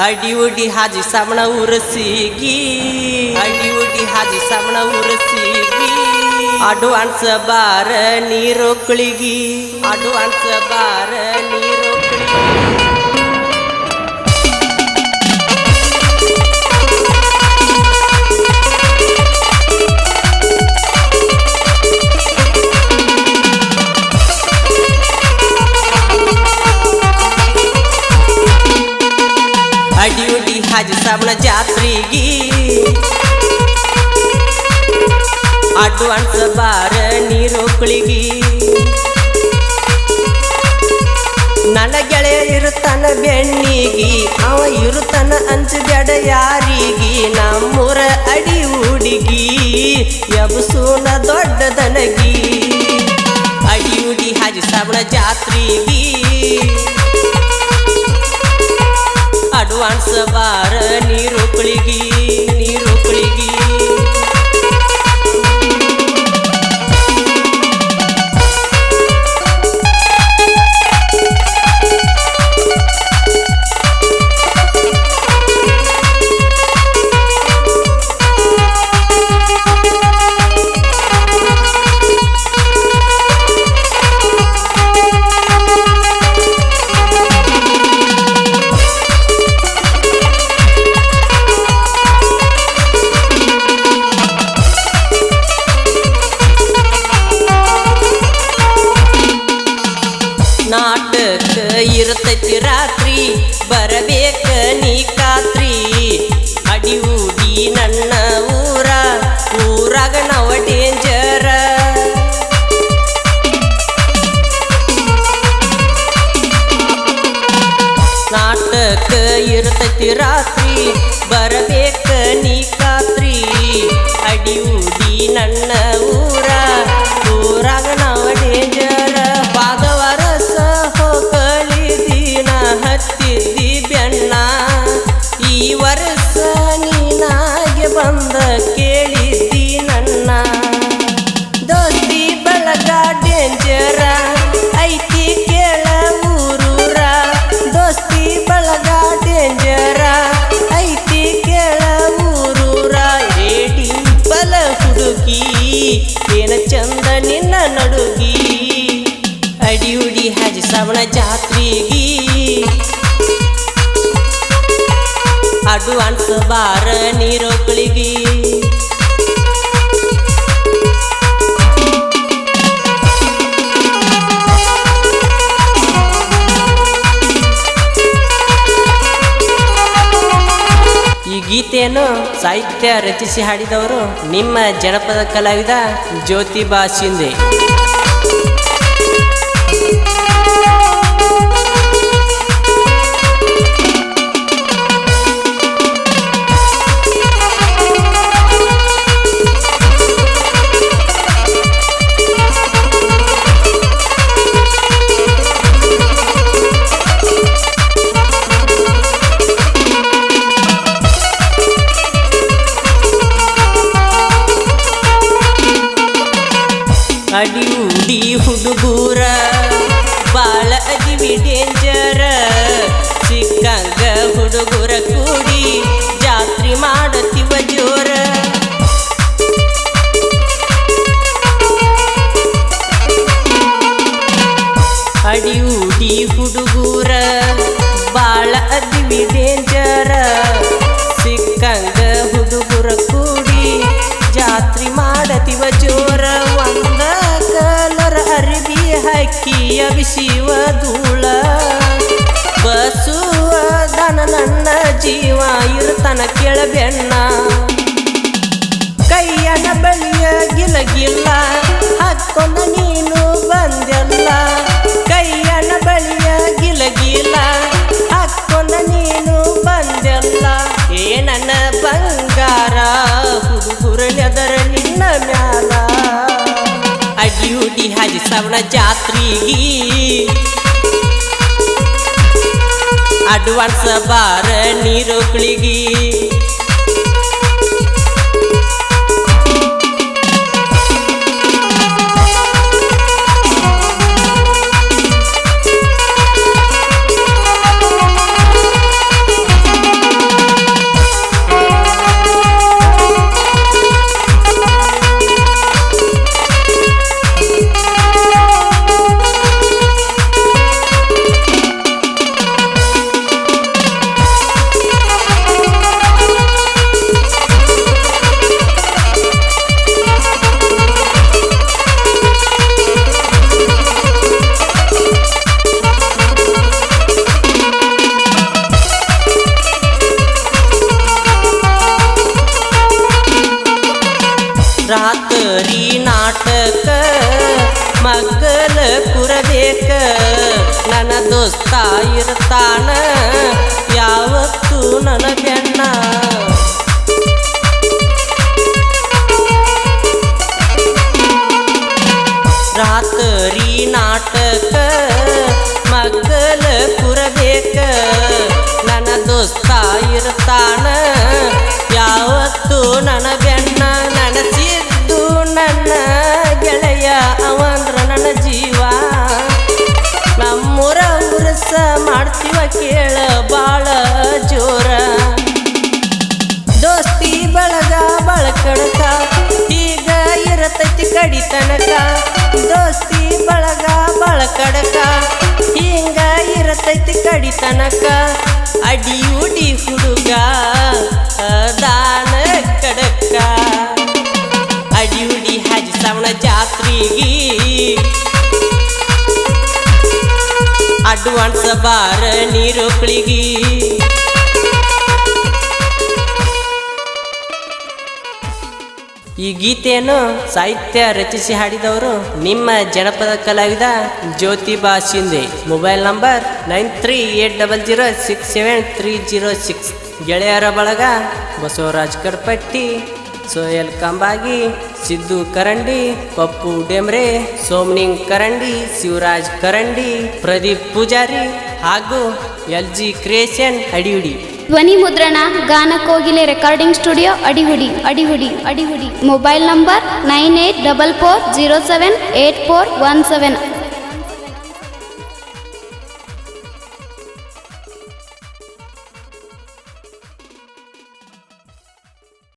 ಅಡಿ ಉಡಿ ಹಾಜಿ ಸಾಬಣ ಉರಸಿಗಿ ಅಡಿ ಉಡಿ ಹಾಜಿ ಸಾಬಣ ಉರಸಿಗಿ ಅಡ್ವಾನ್ಸ್ ಬಾರ ನೀರೊಕ್ಕಳಿಗಿ ಅಡ್ವಾನ್ಸ್ ಬಾರ ನೀರೊಕ್ಕಳಿಗಿ ಅಡಿ ಸಾಬಣ ಜಾತ್ರೆಗಿ ಅಡ್ವಾನ್ಸ್ ಬಾರ ನೀರೊಕ್ಕಳಿಗಿ ನನ್ನ ಗೆಳೆಯ ಇರುತ್ತಾನ ಬೆಣ್ಣಿಗಿ, ಅವ ಇರುತ್ತಾನ ಅಂಚಬ್ಯಾಡ ಯಾರಿಗಿ. ನಮ್ಮೂರ ಅಡಿ ಹುಡುಗಿ, ಎಬಸೂನ ದೊಡ್ಡದನಗಿ. ಅಡಿ ಉಡಿ ಹಾಜಿ ಸಾಬಣ ಜಾತ್ರೆಗಿ ಅಡ್ವಾನ್ಸ್ ಬಾರ ಇರ್ತೈತಿ ರಾತ್ರಿ ಬರಬೇಕ ನೀ ಕಾತ್ರಿ? ಅಡಿ ಊಡಿ ನನ್ನ ಊರ, ಊರಾಗ ನವ ಡೇಂಜರ. ನಾಟಕ ಇರ್ತೈತಿ ರಾತ್ರಿ, ಬರಬೇಕ ನೀ ಕಾತ್ರಿ? ಅಡಿ ಊಡಿ ನನ್ನ ಏನ ಚಂದ ನಿನ್ನ ನಡುಗಿ? ಅಡಿ ಉಡಿ ಹಾಜಿ ಶ್ರವಣ ಜಾತ್ರೆಗಿ. ಅಡ್ವಾನ್ಸ್ ಬಾರ ನೀರೊಕ್ಕಳಿಗಿ ಗೀತೆಯನ್ನು ಸಾಹಿತ್ಯ ರಚಿಸಿ ಹಾಡಿದವರು ನಿಮ್ಮ ಜನಪದ ಕಲಾವಿದ ಜ್ಯೋತಿಬಾ ಶಿಂದೆ ಹುಡುಗರ ಕೂಡಿ ಜಾತ್ರಿ ಮಾಡತಿವ ಇರ್ತಾನ ಕೇಳಬೆಣ್ಣ ಕೈಯನ ಬಳಿಯ ಗಿಲಗಿಲ್ಲ ಹಾಕೊಂಡ ನೀನು ಬಂದೆಲ್ಲ. ಕೈಯನ ಬಳಿಯ ಗಿಲಗಿಲ್ಲ ಹಾಕೊಂಡ ನೀನು ಬಂದೆಲ್ಲ. ಏನನ್ನ ನನ್ನ ಬಂಗಾರ ಹುಡುಗುರಳೆದರ ನಿನ್ನ ಮ್ಯಾಲ. ಅಡಿ ಹಾಜಿ ಸವಣ ಜಾತ್ರೆಗಿ ಅಡ್ವಾನ್ಸ್ ಬಾರ ನೀರೊಕ್ಕಳಿಗಿ ನನ್ನ ದೋಸ್ತ ಇರ್ತಾನ, ಯಾವತ್ತು ನನ್ನ ಬೆಣ್ಣ ರಾತ್ರಿ ನಾಟಕ ಮಗ್ಗಲ ಕುರಬೇಕ. ನನ್ನ ದೋಸ್ತ ಇರ್ತಾನ, ಯಾವತ್ತು ಬೆನ್ನ ಕಡಿ ತನಕ, ದೋಸ್ತಿ ಬಳಗ ಬಳಕಡಕ ಹಿಂಗ ಇರತೈತಿ ಕಡಿ ತನಕ, ಅಡಿ ಉಡಿ ಹುಡುಗ, ದಾನ ಕಡಕ. ಅಡಿ ಉಡಿ ಹಾಜಿ ಸವಣ ಜಾತ್ರೆಗೆ, ಅಡ್ವಾನ್ಸ್ ಬಾರ ನೀರೋಕ್ಳಿಗಿ ಈ ಗೀತೆಯನ್ನು ಸಾಹಿತ್ಯ ರಚಿಸಿ ಹಾಡಿದವರು ನಿಮ್ಮ ಜನಪದ ಕಲಾವಿದ Jyotiba Shinde mobile number nine three eight double zero six seven three zero six. ಗೆಳೆಯರ ಬಳಗ ಬಸವರಾಜ್ ಕರ್ಪಟ್ಟಿ, ಸೋಯಲ್ ಕಂಬಾಗಿ, ಸಿದ್ದು ಕರಂಡಿ, ಪಪ್ಪು ಡೆಮ್ರೆ, ಸೋಮನಿಂಗ್ ಕರಂಡಿ, ಶಿವರಾಜ್ ಕರಂಡಿ, ಪ್ರದೀಪ್ ಪೂಜಾರಿ ಹಾಗೂ ಎಲ್ ಜಿ ಕ್ರಿಯೇಷನ್ ಅಡಿಯುಡಿ. ಧ್ವನಿ ಮುದ್ರಣ, Gaana Kogile recording studio Adihudi Adihudi Adihudi. Mobile number nine eight double four zero seven eight four one seven